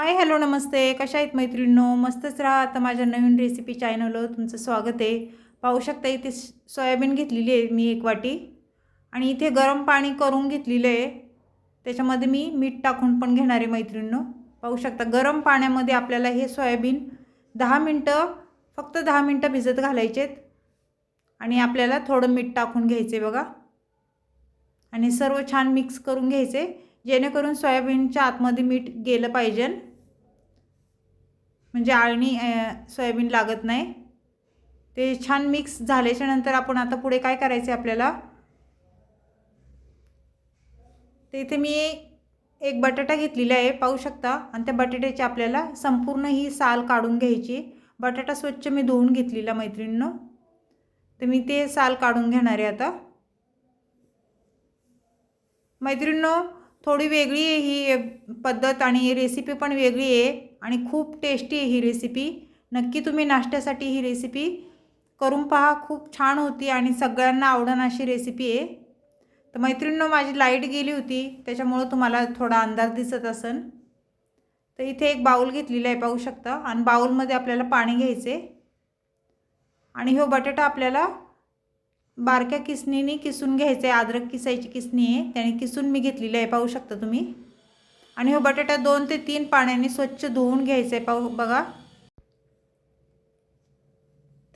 Hi hello नमस्ते. कशा आहेत मैत्रिणींनो? मस्तच राहा. आता माझ्या नवीन रेसिपी चॅनलवर तुमचं स्वागत आहे. पाहू शकता इथे सोयाबीन घेतलेली आहे मी एक वाटी. आणि इथे गरम पाणी करून घेतलेलं आहे. त्याच्यामध्ये मी मीठ टाकून पण घेणार आहे मैत्रिणींनो. पाहू शकता गरम पाण्यामध्ये आपल्याला हे सोयाबीन दहा मिनटं फक्त दहा मिनटं भिजत घालायचेत आणि आपल्याला थोडं मीठ टाकून घ्यायचे बघा. आणि सर्व छान मिक्स करून घ्यायचे जेणेकरून सोयाबीनच्या आतमध्ये मीठ गेलं पाहिजे. म्हणजे आळणी सोयाबीन लागत नाही. ते छान मिक्स झाल्याच्यानंतर आपण आता पुढे काय करायचे आपल्याला? ते इथे मी एक बटाटा घेतलेला आहे पाहू शकता. आणि त्या बटाट्याची आपल्याला संपूर्ण ही साल काढून घ्यायची. बटाटा स्वच्छ मी धुवून घेतलेला मैत्रिणीनं. तर मी ते साल काढून घेणार आहे आता. मैत्रिणींनो थोडी वेगळी आहे ही पद्धत आणि रेसिपी पण वेगळी आहे आणि खूप टेस्टी आहे ही रेसिपी नक्की तुम्ही नाश्त्यासाठी ही रेसिपी करून पहा. खूप छान होती आणि सगळ्यांना आवडण अशी रेसिपी आहे. तर मैत्रिणींनो माझी लाइट गेली होती त्याच्यामुळं तुम्हाला थोडा अंदाज दिसत असेल तर इथे एक बाऊल घेतलेला आहे पाहू शकता. आणि बाऊलमध्ये आपल्याला पाणी घ्यायचे आणि हो बटाटा आपल्याला बारक्या किसणीने किसून घ्यायचं आहे अद्रक किसायची किसणी आहे त्याने किसून मी घेतलेली आहे पाहू शकता तुम्ही. आणि हो बटाटा दोन ते तीन पाण्याने स्वच्छ धुवून घ्यायचं आहे पाहू बघा.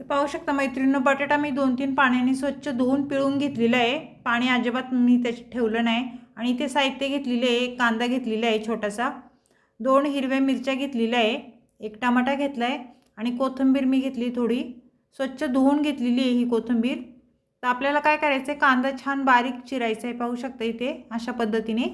तर पाहू शकता मैत्रिणीनं बटाटा मी दोन तीन पाण्याने स्वच्छ धुवून पिळून घेतलेलं आहे. पाणी अजिबात मी त्याच्यात ठेवलं नाही. आणि इथे साहित्य घेतलेले आहे एक कांदा घेतलेला आहे छोटासा. दोन हिरव्या मिरच्या घेतलेल्या आहे एक टमाटा घेतला आहे आणि कोथिंबीर मी घेतली थोडी. स्वच्छ धुवून घेतलेली आहे ही कोथिंबीर. तर आपल्याला काय करायचं आहे कांदा छान बारीक चिरायचा आहे पाहू शकता इथे अशा पद्धतीने.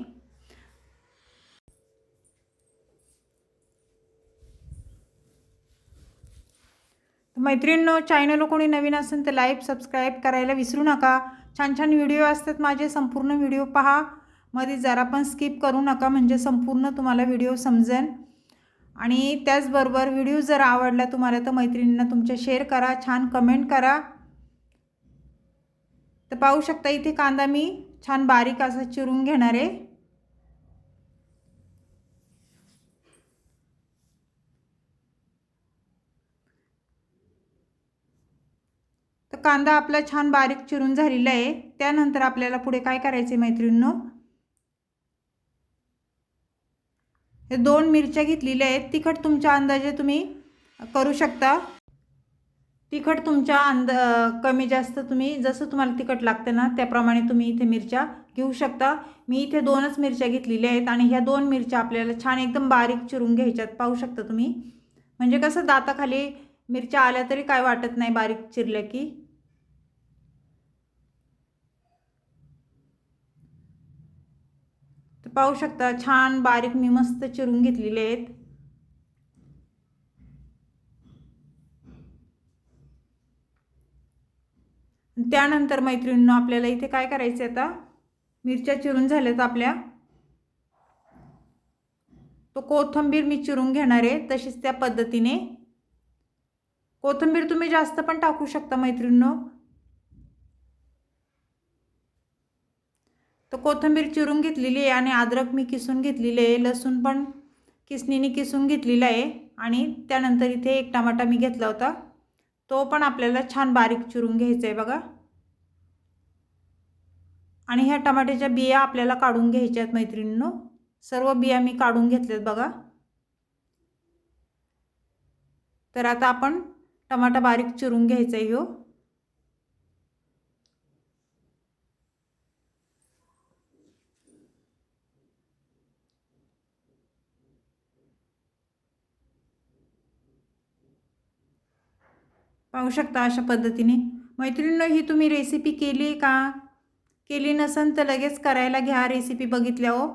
मैत्रिणींनो चॅनल कोणी नवीन असेल तर लाईक सबस्क्राईब करायला विसरू नका. छान छान व्हिडिओ असतात माझे संपूर्ण व्हिडिओ पहा. मध्ये जरा पण स्किप करू नका म्हणजे संपूर्ण तुम्हाला व्हिडिओ समजेल. आणि त्याचबरोबर व्हिडिओ जर आवडला तुम्हाला तर मैत्रिणींना तुमच्या शेअर करा छान कमेंट करा. तर पाहू शकता इथे कांदा मी छान बारीक असा चिरून घेणार आहे. तर कांदा आपला छान बारीक चिरून झालेला आहे. त्यानंतर आपल्याला पुढे काय करायचे आहे मैत्रिणींनो? हे दोन मिरच्या घेतलेल्या आहेत. तिखट तुमच्या अंदाजे तुम्ही करू शकता. तिखट तुमच्या अंद कमी जास्त तुम्ही जसं तुम्हाला तिखट लागतं ना त्याप्रमाणे तुम्ही इथे मिरच्या घेऊ शकता. मी इथे दोनच मिरच्या घेतलेल्या आहेत आणि ह्या दोन मिरच्या आपल्याला छान एकदम बारीक चिरून घ्यायच्यात पाहू शकता तुम्ही. म्हणजे कसं दाताखाली मिरच्या आल्या तरी काय वाटत नाही बारीक चिरल्या की. पाहू शकता छान बारीक मी मस्त चिरून घेतलेले आहेत. त्यानंतर मैत्रिणींनो आपल्याला इथे काय करायचं आता? मिरच्या चिरून झाल्यात आपल्या. तो कोथंबीर मी चिरून घेणार आहे तशीच त्या पद्धतीने. कोथिंबीर तुम्ही जास्त पण टाकू शकता मैत्रिणींनो. तर कोथिंबीर चिरून घेतलेली आहे आणि अद्रक मी किसून घेतलेली आहे लसूण पण किसणीने किसून घेतलेलं आहे. आणि त्यानंतर इथे एक टमाटा मी घेतला होता. तो पण आपल्याला छान बारीक चिरून घ्यायचा आहे बघा. आणि ह्या टमाट्याच्या बिया आपल्याला काढून घ्यायच्या आहेत मैत्रिणींनो. सर्व बिया मी काढून घेतल्यात बघा. तर आता आपण टमाटा बारीक चिरून घ्यायचा आहे हो पाहू शकता अशा पद्धतीने. मैत्रिणींनो ही तुम्ही रेसिपी केली का? केली नसन तर लगेच करायला घ्या रेसिपी बघितल्या हो.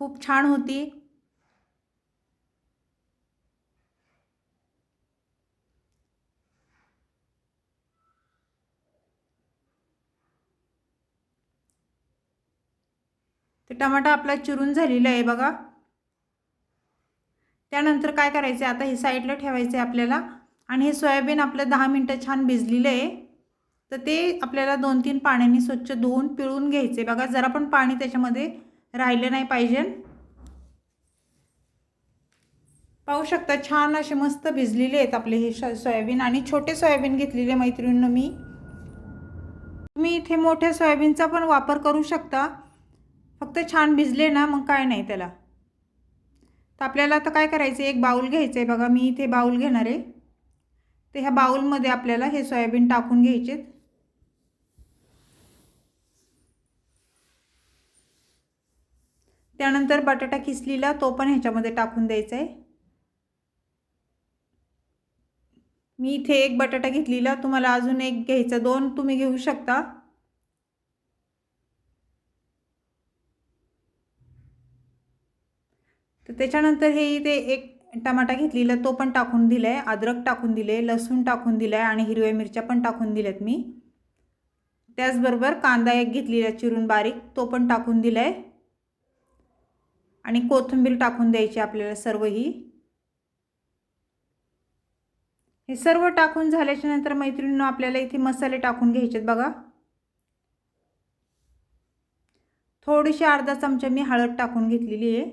खूप छान होती. ते टमाटा आपला चिरून झालेला आहे बघा. त्यानंतर काय करायचं आहे? आता हे साईडला ठेवायचं आहे आपल्याला. आणि हे सोयाबीन आपलं दहा मिनटं छान भिजलेलं आहे. तर ते आपल्याला दोन तीन पाण्याने स्वच्छ धुवून पिळून घ्यायचे. बघा जरा पण पाणी त्याच्यामध्ये राहिलं नाही पाहिजे. पाहू शकता छान असे मस्त भिजलेले आहेत आपले हे श सोयाबीन. आणि छोटे सोयाबीन घेतलेले मैत्रिणींनो मी. तुम्ही इथे मोठ्या सोयाबीनचा पण वापर करू शकता. फक्त छान भिजले ना मग काय नाही त्याला. तर आपल्याला आता काय करायचं एक बाऊल घ्यायचं आहे बघा मी इथे बाऊल घेणार आहे. तर ह्या बाऊलमध्ये आपल्याला हे सोयाबीन टाकून घ्यायचेत त्यानंतर बटाटा किसलीला तो पण ह्याच्यामध्ये टाकून द्यायचा आहे. मी इथे एक बटाटा घेतलेला तुम्हाला अजून एक घ्यायचा दोन तुम्ही घेऊ शकता. तर त्याच्यानंतर हे इथे एक टमाटा घेतलेला तो पण टाकून दिला आहे अद्रक टाकून दिले लसूण टाकून दिला आहे आणि हिरव्या मिरच्या पण टाकून दिल्यात मी. त्याचबरोबर कांदा एक घेतलेला चिरून बारीक तो पण टाकून दिला आहे आणि कोथिंबीर टाकून द्यायची आपल्याला सर्व ही हे सर्व टाकून झाल्याच्यानंतर मैत्रिणीनं आपल्याला इथे मसाले टाकून घ्यायचेत बघा. थोडीशी अर्धा चमचा मी हळद टाकून घेतलेली आहे.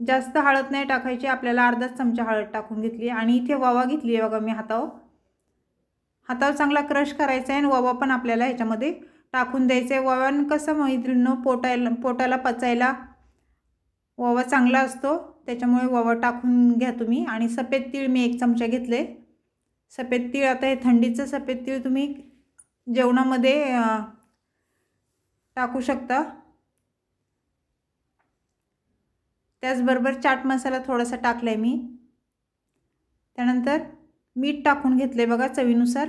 जास्त हळद नाही टाकायची आपल्याला अर्धाच चमचा हळद टाकून घेतली आणि इथे वावा घेतली आहे बघा मी हातावर. हातावर चांगला क्रश करायचा आहे आणि वावा पण आपल्याला ह्याच्यामध्ये टाकून द्यायचा आहे. वावान कसं मैत्रिणीनं पोटायला पोटाला पचायला वावा चांगला असतो त्याच्यामुळे वावा टाकून घ्या तुम्ही. आणि सफेद तीळ मी एक चमचा घेतले. सफेद तीळ आता हे थंडीचं सफेद तीळ तुम्ही जेवणामध्ये टाकू शकता. त्याचबरोबर चाट मसाला थोडासा टाकला आहे मी. त्यानंतर मीठ टाकून घेतलं आहे बघा चवीनुसार.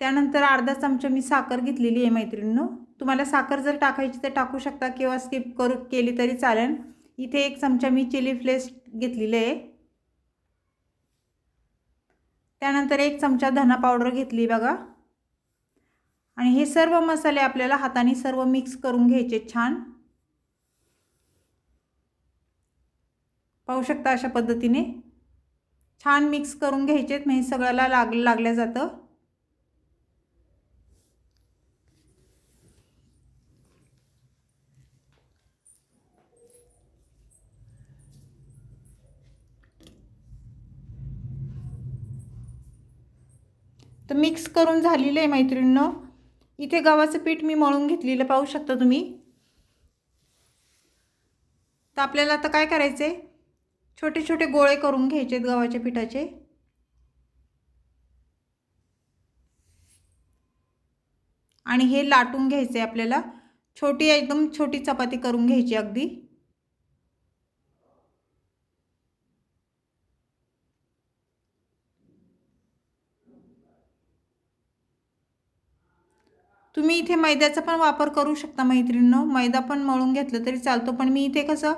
त्यानंतर अर्धा चमचा मी साखर घेतलेली आहे मैत्रिणीनं. तुम्हाला साखर जर टाकायची तर टाकू शकता किंवा स्किप करू केली तरी चालेल. इथे एक चमचा मी चिली फ्लेस्ट घेतलेले आहे. त्यानंतर एक चमचा धना पावडर घेतली बघा. आणि हे सर्व मसाले आपल्याला हाताने सर्व मिक्स करून घ्यायचे. छान. पाहू शकता अशा पद्धतीने. छान मिक्स करून घ्यायचेत म्हणजे सगळ्याला लाग लागल्या जातं. तर मिक्स करून झालेलं आहे मैत्रिणीनं. इथे गव्हाचं पीठ मी मळून घेतलेलं पाहू शकता तुम्ही? तर आपल्याला आता काय करायचं आहे छोटे छोटे गोळे करून घ्यायचे आहेत गव्हाच्या पिठाचे. आणि हे लाटून घ्यायचं आहे आपल्याला. छोटी एकदम छोटी चपाती करून घ्यायची अगदी. तुम्ही इथे मैद्याचा पण वापर करू शकता मैत्रिणीनं. मैदा पण मळून घेतलं तरी चालतो. पण मी इथे कसं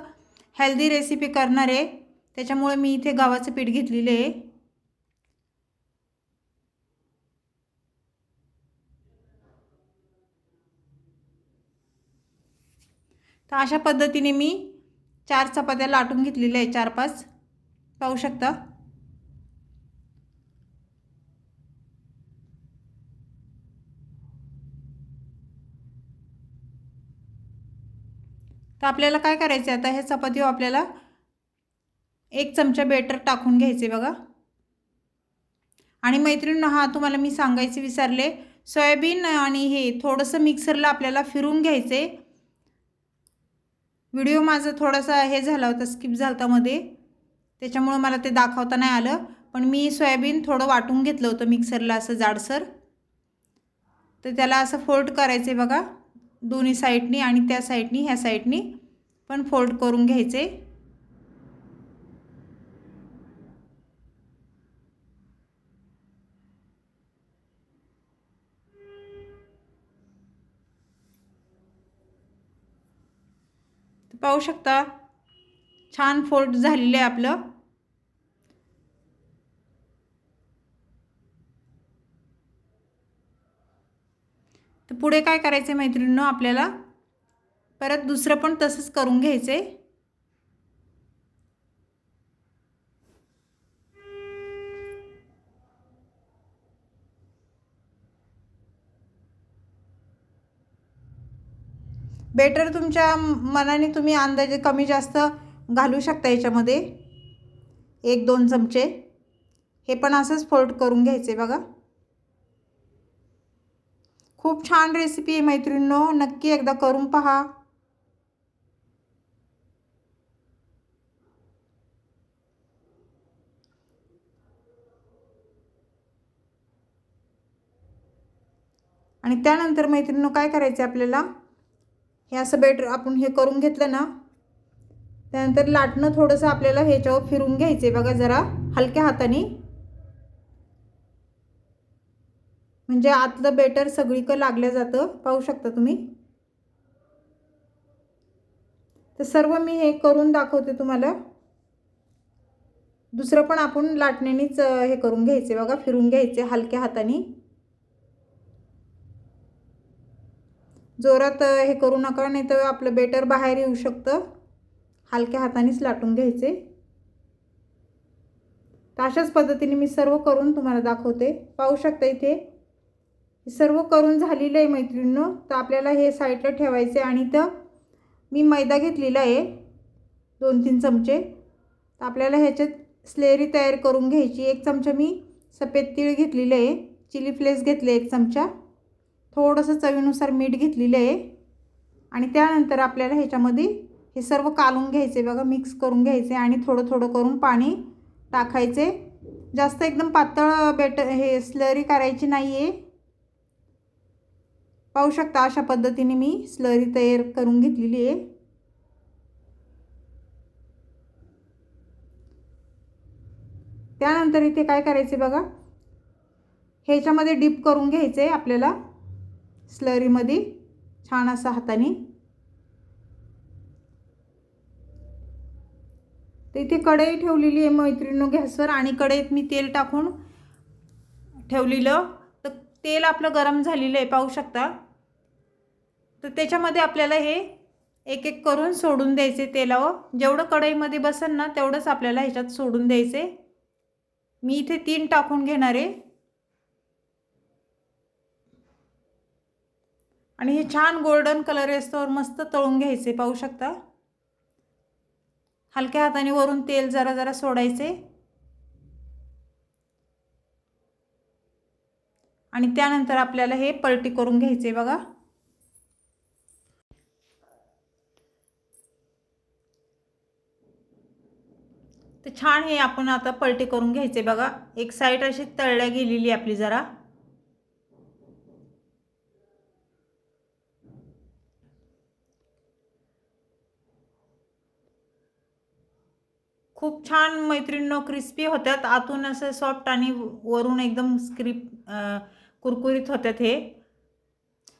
हेल्दी रेसिपी करणार आहे. त्याच्यामुळे मी इथे गव्हाचं पीठ घेतलेलं आहे. तर अशा पद्धतीने मी चार चपात्या लाटून घेतलेल्या आहे चार पाच पाहू शकता? तर आपल्याला काय करायचं आहे आता हे चपातीवर हो आपल्याला एक चमचा बेटर टाकून घ्यायचे बघा. आणि मैत्रिणी हा तुम्हाला मी सांगायचे विसरले. सोयाबीन आणि हे थोडंसं मिक्सरला आपल्याला फिरून घ्यायचे. व्हिडिओ माझा थोडासा हे झाला होता स्किप झाला होता मध्ये. त्याच्यामुळं मला ते दाखवता नाही आलं. पण मी सोयाबीन थोडं वाटून घेतलं होतं मिक्सरला असं जाडसर. तर त्याला असं फोल्ड करायचं आहे बघा. दोन्ही साईडनी आणि त्या साईडनी ह्या साईडनी पण फोल्ड करून घ्यायचे. पाहू शकता छान फोल्ड झालेलं आहे आपलं तर पुढे काय करायचं आहे मैत्रिणीनं आपल्याला? परत दुसरं पण तसंच करून घ्यायचं आहे बेटर तुमच्या मनाने तुम्ही अंदाजे कमी जास्त घालू शकता याच्यामध्ये. एक दोन चमचे. हे पण असंच फोल्ड करून घ्यायचे बघा. खूप छान रेसिपी आहे मैत्रिणींनो. नक्की एकदा करून पहा. आणि त्यानंतर मैत्रिणीनं काय करायचं आहे आपल्याला? हे असं बेटर आपण हे करून घेतलं ना त्यानंतर लाटणं थोडंसं आपल्याला ह्याच्यावर फिरून घ्यायचं आहे बघा जरा हलक्या हाताने. म्हणजे आतलं बेटर सगळीकडं लागलं जातं. पाहू शकता तुम्ही? तर सर्व मी हे करून दाखवते तुम्हाला. दुसरं पण आपण लाटण्यानेच हे करून घ्यायचे बघा फिरून घ्यायचे हलक्या हाताने. जोरात हे करू नका नाही तर आपलं बेटर बाहेर येऊ शकतं. हलक्या हातानेच लाटून घ्यायचे. तर अशाच पद्धतीने मी सर्व करून तुम्हाला दाखवते. पाहू शकता इथे. सर्व करून झालेलं आहे मैत्रिणीनं. तर आपल्याला हे साईडला ठेवायचे आणि तर मी मैदा घेतलेला आहे. दोन तीन चमचे. तर आपल्याला ह्याच्यात स्लेरी तयार करून घ्यायची. एक चमचा मी सफेद तीळ घेतलेलं आहे. चिली फ्लेक्स घेतले एक चमचा. थोडंसं चवीनुसार मीठ घेतलेलं आहे. आणि त्यानंतर आपल्याला ह्याच्यामध्ये हे सर्व कालून घ्यायचे बघा मिक्स करून घ्यायचे आणि थोडं थोडं करून पाणी टाकायचे. जास्त एकदम पातळ बेट हे स्लरी करायची नाही आहे पाहू शकता अशा पद्धतीने मी स्लरी तयार करून घेतलेली आहे. त्यानंतर इथे काय करायचे बघा? ह्याच्यामध्ये डीप करून घ्यायचं आहे आपल्याला स्लरीमध्ये छान असं हाताने. तर इथे कढई ठेवलेली आहे मैत्रिणी गॅसवर आणि कढईत मी तेल टाकून ठेवलेलं. तर तेल आपलं गरम झालेलं आहे पाहू शकता. तर त्याच्यामध्ये आपल्याला हे एक एक करून सोडून द्यायचे तेलावर. जेवढं कढईमध्ये बसेल ना तेवढंच आपल्याला ह्याच्यात सोडून द्यायचे. मी इथे तीन टाकून घेणार आहे. आणि हे छान गोल्डन कलर असतोवर मस्त तळून घ्यायचे पाहू शकता. हलक्या हाताने वरून तेल जरा जरा सोडायचे. आणि त्यानंतर आपल्याला हे पलटी करून घ्यायचे बघा तर छान हे आपण आता पलटी करून घ्यायचे बघा. एक साईड अशी तळल्या गेलेली आपली जरा. खूप छान मैत्रिणीनं क्रिस्पी होत्यात. आतून असं सॉफ्ट आणि वरून एकदम स्क्रिप कुरकुरीत होत्यात हे.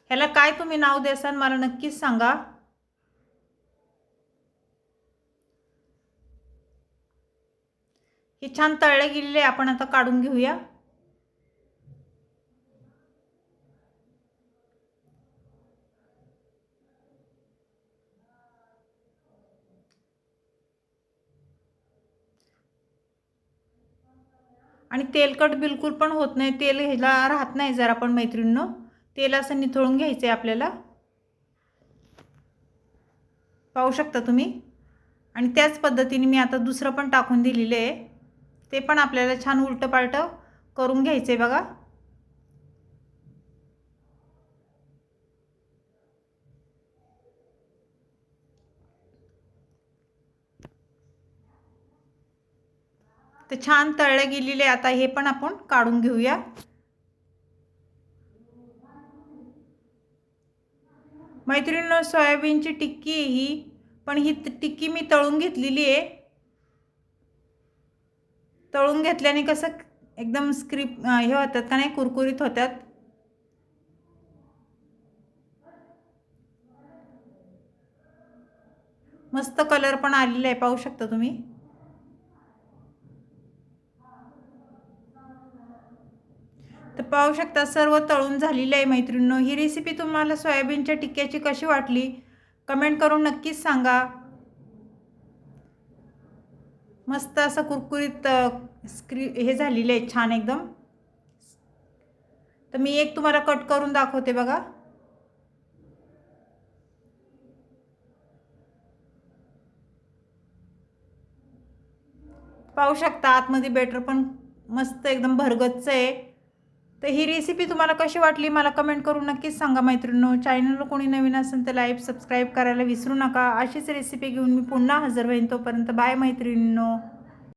ह्याला काय तुम्ही नाव द्यासाल मला नक्कीच सांगा. हे छान तळले गेलेले आपण आता काढून घेऊया. आणि तेलकट बिलकुल पण होत नाही. तेल ह्याला राहत नाही जरा आपण मैत्रिणीनं. तेल असं निथळून घ्यायचं आहे आपल्याला. पाहू शकता तुम्ही? आणि त्याच पद्धतीने मी आता दुसरं पण टाकून दिलेलं आहे. ते पण आपल्याला छान उलटं पालटं करून घ्यायचं आहे बघा. तर छान तळले गेलेले आता हे पण आपण काढून घेऊया. मैत्रिणीनं सोयाबीनची टिक्की आहे ही पण ही टिक्की मी तळून घेतलेली आहे. तळून घेतल्याने कसं एकदम स्क्रिप हे होतात का नाही? कुरकुरीत होतात. मस्त कलर पण आलेला आहे. पाहू शकता तुम्ही. तर पाहू शकता सर्व तळून झालेलं आहे मैत्रिणींनो. ही रेसिपी तुम्हाला सोयाबीनच्या टिक्क्याची कशी वाटली? कमेंट करून नक्कीच सांगा. मस्त असं कुरकुरीत स्क्री हे झालेलं आहे छान एकदम. तर मी एक तुम्हाला कट करून दाखवते बघा. पाहू शकता आतमध्ये बेटर पण मस्त एकदम भरगतचं आहे. तर ही रेसिपी तुम्हाला कशी वाटली मला कमेंट करून नक्कीच सांगा मैत्रिणींनो. चॅनलला कोणी नवीन असेल तर लाईव्ह सबस्क्राईब करायला विसरू नका. अशीच रेसिपी घेऊन मी पुन्हा हजर होईन. तोपर्यंत बाय मैत्रिणींनो.